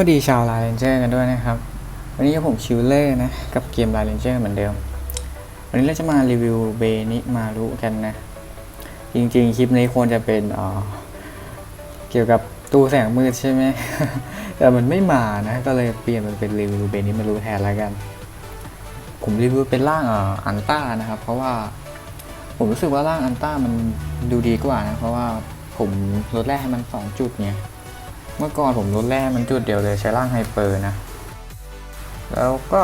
วัสดีชาวลาเรนเจอร์กันด้วยนะครับ วันนี้ผมชิวเล่นะ กับเกมลาเรนเจอร์เหมือนเดิม วันนี้เราจะมารีวิวเบนิมารุกันนะ จริงๆ คลิปนี้ควรจะเป็นเเกี่ยวกับตู้แสงมืดใช่ไหม แต่มันไม่มานะ ก็เลยเปลี่ยนมันเป็นรีวิวเบนิมารุแทนแล้วกัน ผมรีวิวเป็นร่างอ่ออันต้านะครับ เพราะว่าผมรู้สึกว่าร่างอันต้ามันดูดีกว่านะ เพราะว่าผมลดแรกให้มันสองจุดไง เมื่อก่อนผมลดแร่มันจุดเดียวเลยใช้ร่างไฮเปอร์นะ แล้วก็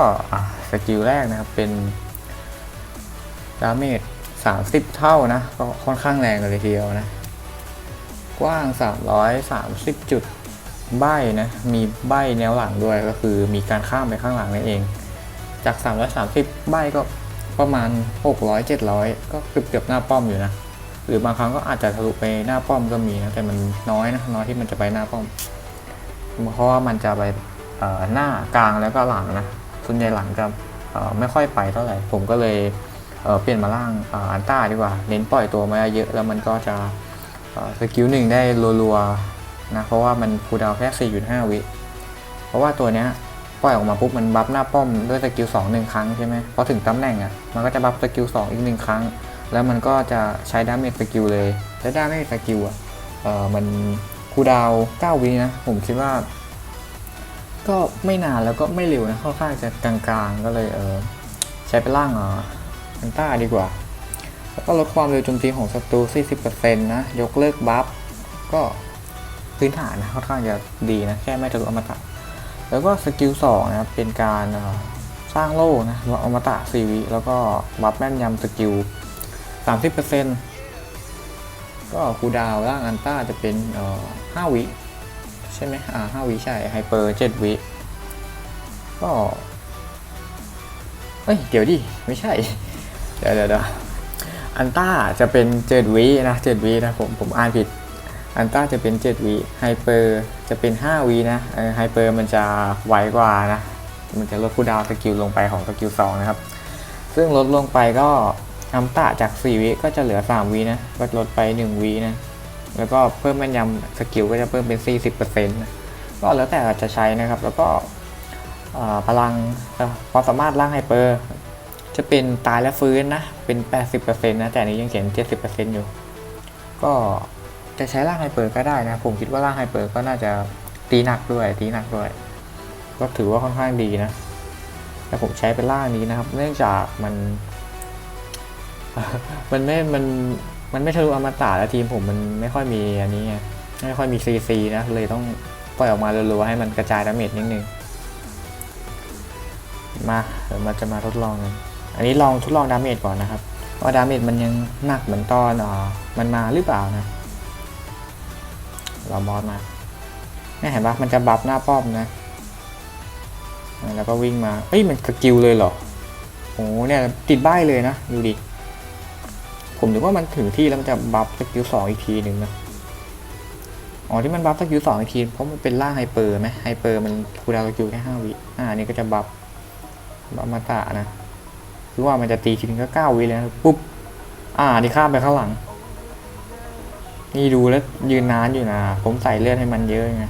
สกิลแรกนะครับ เป็นดาเมจ30 เท่านะ ก็ค่อนข้างแรงเลยทีเดียวนะ กว้าง 330 จุดใบนะ มีใบแนวหลังด้วยก็คือมีการข้ามไปข้างหลังนั่นเอง จาก 330 ใบก็ประมาณ 600 700 ก็เกือบเกือบๆหน้าป้อมอยู่นะ หรือบางครั้งก็อาจจะทะลุไปหน้าป้อมก็มีนะแต่มันน้อยนะน้อยที่มันจะไปหน้าป้อม เพราะว่ามันจะไปหน้ากลางแล้วก็หลังนะส่วนใหญ่หลังจะไม่ค่อยไปเท่าไหร่ ผมก็เลยเเปลี่ยนมาล่างอันต้าดีกว่า เน้นปล่อยตัวมาเยอะแล้วมันก็จะสกิลหนึ่งได้รัวๆนะเพราะว่ามันคูลดาวแค่ 4.5 วิ เพราะว่าตัวเนี้ยปล่อยออกมาปุ๊บมันบัฟหน้าป้อมด้วยสกิล2หนึ่งครั้งใช่ไหมพอถึงตำแหน่งอะมันก็จะบัฟสกิล2อีกหนึ่งครั้ง แล้วมันก็จะใช้ดาเมจสกิลเลย และดาเมจสกิลอะเออมันคูดาว9วินะ ผมคิดว่า ก็ไม่นานแล้วก็ไม่เร็วนะค่อนข้างจะกลางๆ ก็เลยเออใช้เป็นร่างเอออันต้าดีกว่า แล้วก็ลดความเร็วโจมตีของศัตรู 40%นะ ยกเลิกบัฟก็พื้นฐานนะค่อนข้างจะดีนะ แค่ไม่ทะลุอมตะ แล้วก็สกิล2นะครับเป็นการสร้างโล่นะอมตะ4วิแล้วก็บัฟแม่นยำสกิล 30%ก็คูดาวร่างอันต้าจะเป็นเอ่อ5วิใช่ไหมอ่า5วิใช่ไฮเปอร์7วิก็เอ้ยเดี๋ยวดิ ไม่ใช่เดี๋ยวเดี๋ยวเดี๋ยวอันต้าจะเป็น7วินะ7วินะผมผมอ่านผิดอันต้าจะเป็น7วิไฮเปอร์จะเป็น5วินะไฮเปอร์มันจะไวกว่านะ มันจะลดคูดาวสกิลลงไปของสกิล2นะครับ ซึ่งลดลงไปก็ อัมตะจาก 4 วิก็จะเหลือ 3 วินะก็ลดไป 1 วินะ แล้วก็เพิ่มแม่นยำสกิลก็จะเพิ่มเป็น 40%นะก็แล้วแต่จะใช้นะครับ แล้วก็พลังความสามารถร่างไฮเปอร์จะเป็นตายและฟื้นนะ เป็น 80%นะ แต่อันนี้ยังเขียน 70%อยู่ ก็จะใช้ร่างไฮเปอร์ก็ได้นะ ผมคิดว่าร่างไฮเปอร์ก็น่าจะตีหนักด้วย ตีหนักด้วย ก็ถือว่าค่อนข้างดีนะ แต่ผมใช้เป็นร่างนี้นะครับ เนื่องจากมัน มันไม่ มัน มันไม่ทะลุอมตะแล้วทีมผมมันไม่ค่อยมีอันนี้ไง ไม่ค่อยมีซีซีนะ เลยต้องปล่อยออกมารัวๆให้มันกระจายดาเมจนิดนึง มาเดี๋ยวมาจะมาทดลองกันอันนี้ลองทดลองดาเมจก่อนนะครับ ว่าดาเมจมันยังหนักเหมือนตอนอ่อมันมาหรือเปล่านะ เรามอสมาเนี่เห็นปะมันจะบัฟหน้าป้อมนะ แล้วก็วิ่งมาเฮ้ย มันสกิลเลยเหรอ โอ้เนี่ยติดใบเลยนะ ดูดิ ผมนึกว่ามันถึงที่แล้วมันจะบัฟสกิลสองอีกทีหนึ่งนะอ๋อที่มันบัฟสกิลสองอีกทีเพราะมันเป็นร่างไฮเปอร์ไหมไฮเปอร์มันคูลดาวสกิลแค่ห้าวิอ่าอันนี้ก็จะบัฟบัฟมาตะนะคือว่ามันจะตีทีนึงก็เก้าวิเลยนะปุ๊บอ่านี่ข้ามไปข้างหลัง นี่ดูแล้วยืนนานอยู่นะผมใส่เลือดให้มันเยอะไง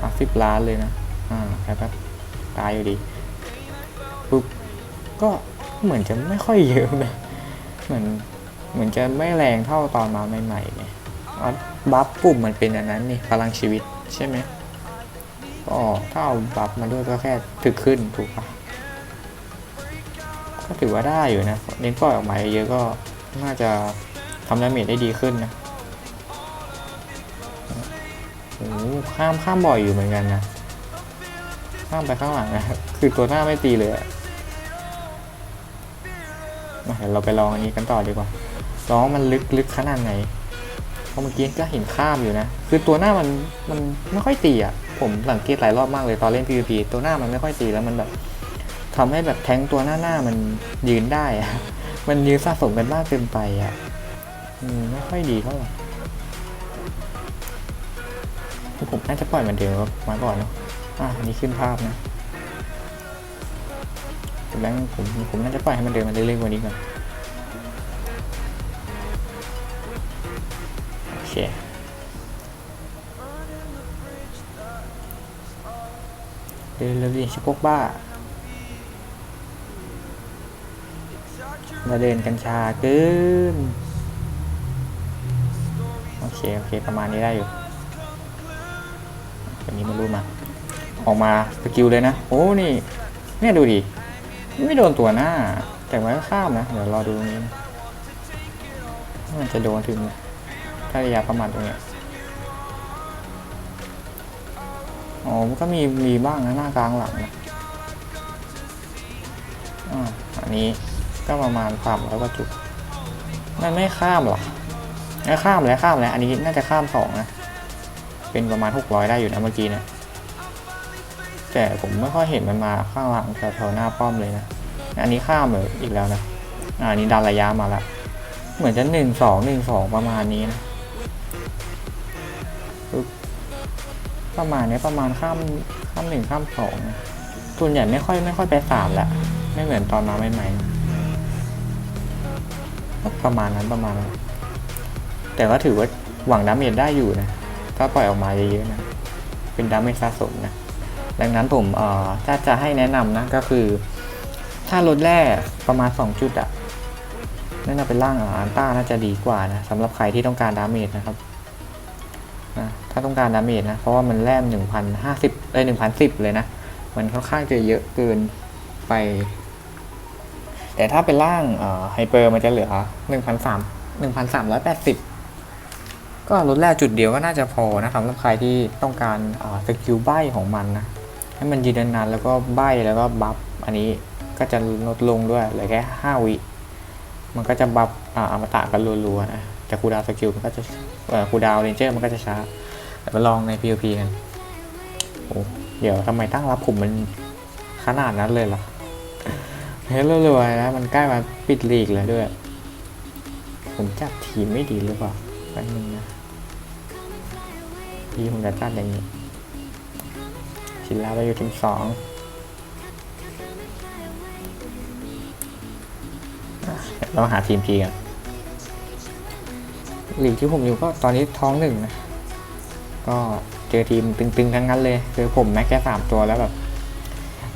อะสิบล้านเลยนะอ่าแป๊บตายอยู่ดีปุ๊บก็เหมือนจะไม่ค่อยเยอะนะเหมือน เหมือนจะไม่แรงเท่าตอนมาใหม่ๆเนี่ยอะบัฟปุ่มมันเป็นอันนั้นนี่พลังชีวิตใช่ไหมก็ถ้าเอาบัฟมาด้วยก็แค่ถึกขึ้นถูกปะก็ถือว่าได้อยู่นะ เน้นปล่อยออกมาเยอะก็น่าจะทำดาเมจได้ดีขึ้นนะโอ้โหข้ามข้ามบ่อยอยู่เหมือนกันนะ ข้ามไปข้างหลังนะคือตัวหน้าไม่ตีเลยอะมาเดี๋ยวเราไปลองอันนี้กันต่อดีกว่า ลองมันลึกลึกขนาดไหนเพราะเมื่อกี้ก็เห็นข้ามอยู่นะ คือตัวหน้ามันมันไม่ค่อยตีอะ ผมสังเกตหลายรอบมากเลยตอนเล่น PVP ตัวหน้ามันไม่ค่อยตีแล้วมันแบบทำให้แบบแทงตัวหน้าหน้ามันยืนได้อะมันยืนสะสมกันมากเกินไปอะอืมไม่ค่อยดีเท่าไหร่ผมน่าจะปล่อยมันเดิมมาก่อนเนาะอะอันนี้ขึ้นภาพนะแต่แบงค์ผมผมน่าจะปล่อยให้มันเดินมาเรื่อยๆกว่านี้ก่อน เคเดินเร็วดิชิพวกบ้า มาเดินกัญชาเกินโอเค โอเค ประมาณนี้ได้อยู่ตัวนี้มันรู้มา ออกมาสกิลเลยนะ โอ้ นี่ เนี่ยดูดิ ไม่โดนตัวหน้า แต่มันก็ข้ามนะ เดี๋ยวรอดูตรงนี้ มันจะโดนถึงไหม ถ้าระยะประมาณตรงเนี้ยอ๋อมันก็มีมีบ้างนะหน้ากลางหลังนะอ่าอันนี้ก็ประมาณสามร้อยกว่าจุดมันไม่ข้ามหรอไม่ข้ามแล้วข้ามแล้ว อันนี้น่าจะข้ามสองนะ เป็นประมาณหกร้อยได้อยู่นะเมื่อกี้นะ แต่ผมไม่ค่อยเห็นมันมาข้างหลังแถวๆหน้าป้อมเลยนะ อันนี้ข้ามเลยอีกแล้วนะอันนี้ดันระยะมาละ เหมือนจะหนึ่งสองหนึ่งสองประมาณนี้นะ ประมาณนี้ประมาณข้ามข้ามหนึ่งข้ามสองส่วนใหญ่ไม่ค่อยไม่ค่อยไปสามละไม่เหมือนตอนมาใหม่ๆประมาณนั้นประมาณนั้นแต่ก็ถือว่าหวังดาเมจได้อยู่นะถ้าปล่อยออกมาเยอะๆนะเป็นดาเมจสะสมนะดังนั้นผมเอ่อถ้าจะให้แนะนำนะก็คือ ถ้าลดแร่ประมาณ 2 จุดอะนั่นจะเป็นร่างอ่าอันต้าน่าจะดีกว่านะสำหรับใครที่ต้องการดาเมจนะครับ นะถ้าต้องการดาเมจนะ เพราะว่ามันแร่หนึ่งพันห้าสิบเอ้ยหนึ่งพันสิบเลยนะ มันค่อนข้างจะเยอะเกินไป แต่ถ้าเป็นร่างไฮเปอร์มันจะเหลือหนึ่งพันสามหนึ่งพันสามร้อยแปดสิบก็ลดแร่จุดเดียวก็น่าจะพอนะสำหรับใครที่ต้องการสกิลใบของมันนะ ให้มันยืนนานๆแล้วก็ใบแล้วก็บัฟอันนี้ก็จะลดลงด้วยเหลือแค่ห้าวิ มันก็จะบัฟออมตะกันรัวๆนะ แต่คูดาวสกิลมันก็จะคูดาวเรนเจอร์มันก็จะช้าแต่มาลองใน PVP กันโอ้เดี๋ยวทำไมตั้งรับผมมันขนาดนั้นเลยล่ะเฮ้ยรัวๆนะมันใกล้มาปิดลีกแล้วด้วย ผมจัดทีมไม่ดีหรือเปล่าแป๊บนึงนะทีผมจะจัดอย่างนี้ชินล้วไปอยู่ทีมสองอะเดี๋ยวเราหาทีมพีกัน ลีกที่ผมอยู่ก็ตอนนี้ท้องหนึ่งนะ ก็เจอทีมตึงๆทั้งนั้นเลยคือผมแม็กแค่สามตัวแล้วแบบ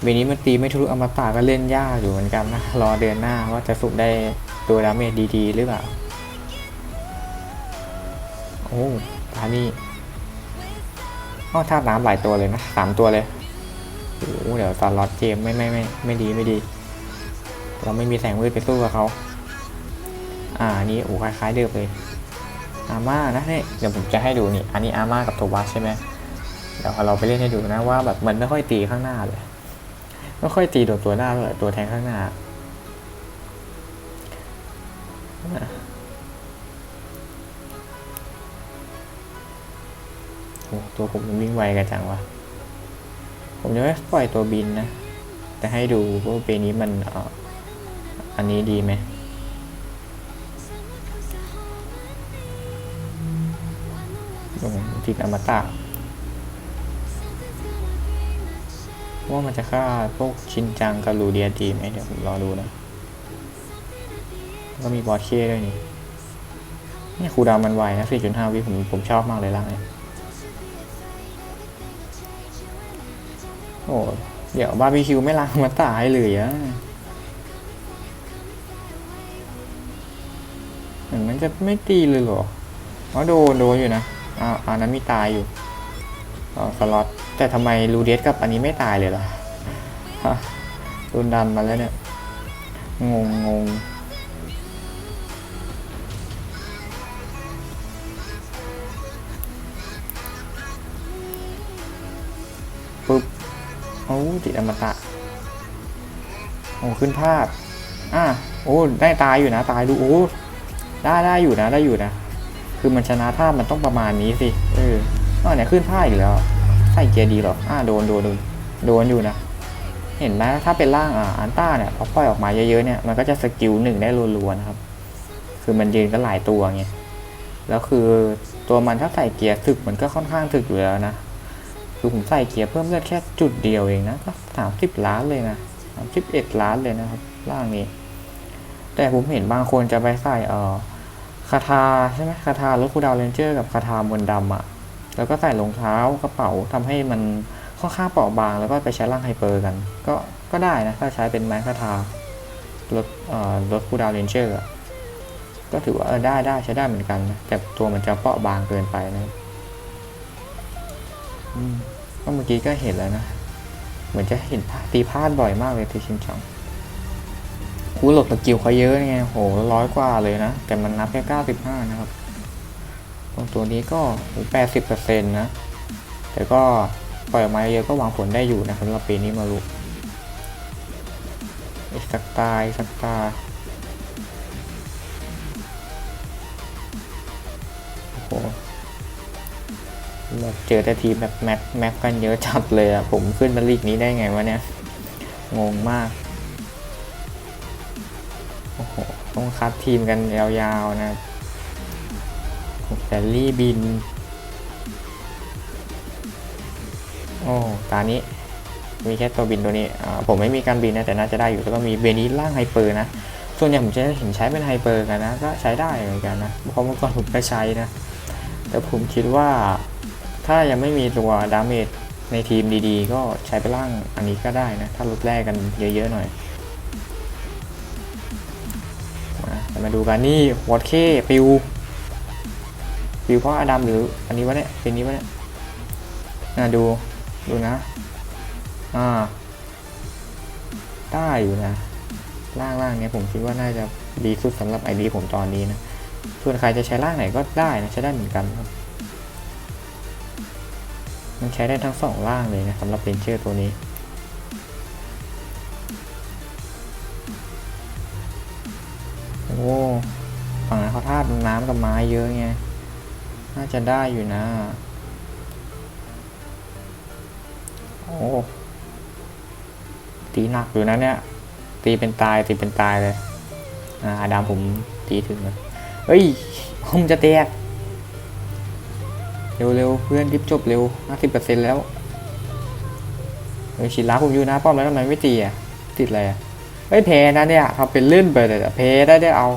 เวนี้มันตีไม่ทะลุอมตะก็เล่นยากอยู่เหมือนกันนะ รอเดือนหน้าว่าจะสุกได้ตัวดาเมจดีๆ หรือเปล่า โอ้ตานี่อ้อธาตุน้ำหลายตัวเลยนะสามตัวเลยโอ้เดี๋ยวตอนล็อตเกมไม่ไม่ไม่ไม่ดีไม่ดี เราไม่มีแสงมืดไปสู้กับเขา อ่านนี้โอ้คล้ายๆเดิมเลย อาม่านะเนี่ยเดี๋ยวผมจะให้ดูนี่ อันนี้อาม่ากับโทบัสใช่ไหมเดี๋ยวเราไปเล่นให้ดูนะว่าแบบมันไม่ค่อยตีข้างหน้าเลย ไม่ค่อยตีโดนตัวหน้าเลยตัวแทงข้างหน้าโอ้ตัวผมมันวิ่งไวกันจังวะ ผมจะไม่ปล่อยตัวบินนะ แต่ให้ดูว่าเปนี้มันออันนี้ดีไหม โอ้โหติดอมตะว่ามันจะฆ่าพวกชินจังกับลูเดียดีไหมเดี๋ยวผมรอดูนะก็มีบอสเคด้วยนี่นี่ครูดาวมันไวนะ 4.5 วิผมผมชอบมากเลยร่างนี้โอ้เดี๋ยวบาร์บีคิวไม่ล้างมาตายเลยอะเหมือนมันจะไม่ตีเลยเหรออ๋อโดนโดนอยู่นะ อ่าอันนั้นมีตายอยู่อ๋อสล็อตแต่ทำไมลูเดสกับอันนี้ไม่ตายเลยล่ะฮะโดนดันมาแล้วเนี่ย งงงงปึ๊บโอ้ติดอมตะโอ้ขึ้นภาพอะโอ้ได้ตายอยู่นะ ตายดูโอ้ได้ได้อยู่นะ ได้อยู่นะ คือมันชนะท่ามันต้องประมาณนี้สิ เอออ่าเนี่ยขึ้นผ้าอีกแล้ว ใส่เกียร์ดีหรอ อ่าโดนโดนโดนโดนอยู่นะ เห็นไหมถ้าเป็นร่างอ่าอันต้าเนี่ยพอปล่อยออกมาเยอะๆเนี่ยมันก็จะสกิลหนึ่งได้รัวๆนะครับ คือมันยืนก็หลายตัวไง แล้วคือตัวมันถ้าใส่เกียร์ถึกมันก็ค่อนข้างถึกอยู่แล้วนะ คือผมใส่เกียร์เพิ่มเลือดแค่จุดเดียวเองนะก็สามสิบล้านเลยนะสามสิบเอ็ดล้านเลยนะครับร่างนี้ แต่ผมเห็นบางคนจะไปใส่เอ่อ คาทาใช่ไหมคาทารถคูดาวเรนเจอร์กับคาทามนดำอะแล้วก็ใส่รองเท้ากระเป๋าทำให้มันค่อนข้างเปราะบาง แล้วก็ไปใช้ร่างไฮเปอร์กัน ก็ก็ได้นะ ถ้าใช้เป็นไม้คาทาลดเอ่อลดคูดาวเรนเจอร์ก็ถือว่าเออได้ได้ใช้ได้เหมือนกันนะแต่ตัวมันจะเปราะบางเกินไปนะอืมก็เมื่อกี้ก็เห็นแล้วนะ เหมือนจะเห็นตีพลาดบ่อยมากเลยทีชินจัง คูหลบสกิลเขาเยอะไงโหร้อยกว่าเลยนะ แต่มันนับแค่เก้าสิบห้านะครับ ตรงตัวนี้ก็แปดสิบเปอร์เซ็นต์นะ แต่ก็ปล่อยออกมาเยอะก็หวังผลได้อยู่นะสำหรับปีนี้มารุอีกสักตายสักตาโอ้โหแบบเจอแต่ทีมแบบแม็กแม็กกันเยอะจัดเลยอะผมขึ้นมาลีกนี้ได้ไงวะเนี่ย งงมาก คัดทีมกันยาวๆนะแต่ลี่บิน โอ้ ตานี้ มีแค่ตัวบินตัวนี้ ผมไม่มีการบินนะ แต่น่าจะได้อยู่ แล้วก็มีเบนี้ล่างไฮเปอร์นะ ส่วนใหญ่ผมจะเห็นใช้เป็นไฮเปอร์กันนะ ก็ใช้ได้เหมือนกันนะ เพราะเมื่อก่อนผมก็ใช้นะ แต่ผมคิดว่าถ้ายังไม่มีตัวดาเมจในทีมดีๆ ก็ใช้ไปล่างอันนี้ก็ได้นะ ถ้าลดแรกกันเยอะๆหน่อย มาดูกันนี่วอตเคปิวปิวเพราะอดัมหรืออันนี้วะเนี่ยเป็นนี้วะเนี่ยน่าดูดูนะ อ่าได้อยู่นะล่างล่างๆเนี้ยผมคิดว่าน่าจะดีสุดสำหรับไอดีผมตอนนี้นะส่วนใครจะใช้ล่างไหนก็ได้นะใช้ได้เหมือนกันครับมันใช้ได้ทั้งสองล่างเลยนะสำหรับเลนเจอร์ตัวนี้ เยอะไง น่าจะได้อยู่นะ โอ้ ตีหนักอยู่นะเนี่ย ตีเป็นตายตีเป็นตายเลย อ่าอาดามผมตีถึงเลยเฮ้ยผมจะแตก เร็วๆเพื่อนรีบจบเร็ว50%แล้วเฮ้ยชินรักผมอยู่นะป้อมแล้วทำไมไม่ตีอะ ติดอะไรอะไม่แพ้นะเนี่ยเขาเป็นเลื่อนไปเลยแต่แพ้ได้ได้เอา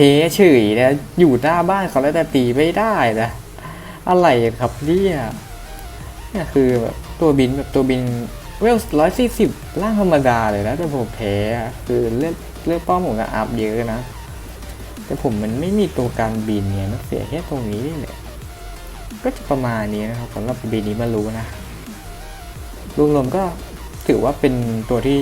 แพ้เฉยนะอยู่หน้าบ้านเขาแล้วแต่ตีไม่ได้นะอะไรครับเนี่ยนี่คือแบบตัวบินแบบตัวบินเวลร้อยสี่สิบร่างธรรมดาเลยนะแต่ผมแพ้คือเลือกเลือกป้อมผมกับอัพเยอะนะ แต่ผมมันไม่มีตัวการบินเนี่ยมันเสียแค่ตรงนี้นี่แหละก็จะประมาณนี้นะครับสำหรับปีนี้มารู้นะรวมๆก็ถือว่าเป็นตัวที่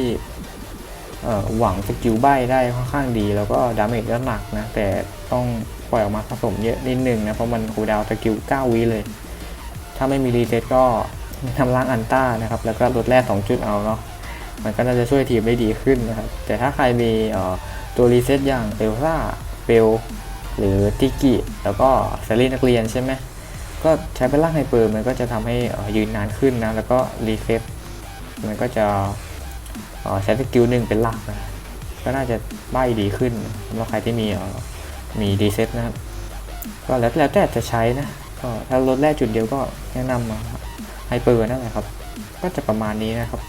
หวังสกิลใบได้ค่อนข้างดี แล้วก็ดาเมจก็หนักนะ แต่ต้องปล่อยออกมาผสมเยอะนิดนึงนะ เพราะมันคูดาวสกิล 9 วิเลย ถ้าไม่มีรีเซ็ตก็ทำล้างอันต้านะครับ แล้วก็ลดแร่2จุดเอาเนาะมันก็น่าจะช่วยทีมได้ดีขึ้นนะครับ แต่ถ้าใครมีตัวรีเซ็ตอย่างเอลซ่าเบลหรือติกิแล้วก็เซรีนักเรียนใช่ไหมก็ใช้เป็นร่างไฮเปอร์มันก็จะทำให้ยืนนานขึ้นนะ แล้วก็รีเซ็ตมันก็จะ ใช้สกิลหนึ่งเป็นหลักนะก็น่าจะใบดีขึ้นสำหรับใครที่มีมีดีเซ็ตนะครับ ก็แล้วแล้วแต่จะใช้นะก็ถ้าลดแรกจุดเดียวก็แนะนำมาไฮเปอร์นั่นแหละครับ ก็จะประมาณนี้นะครับ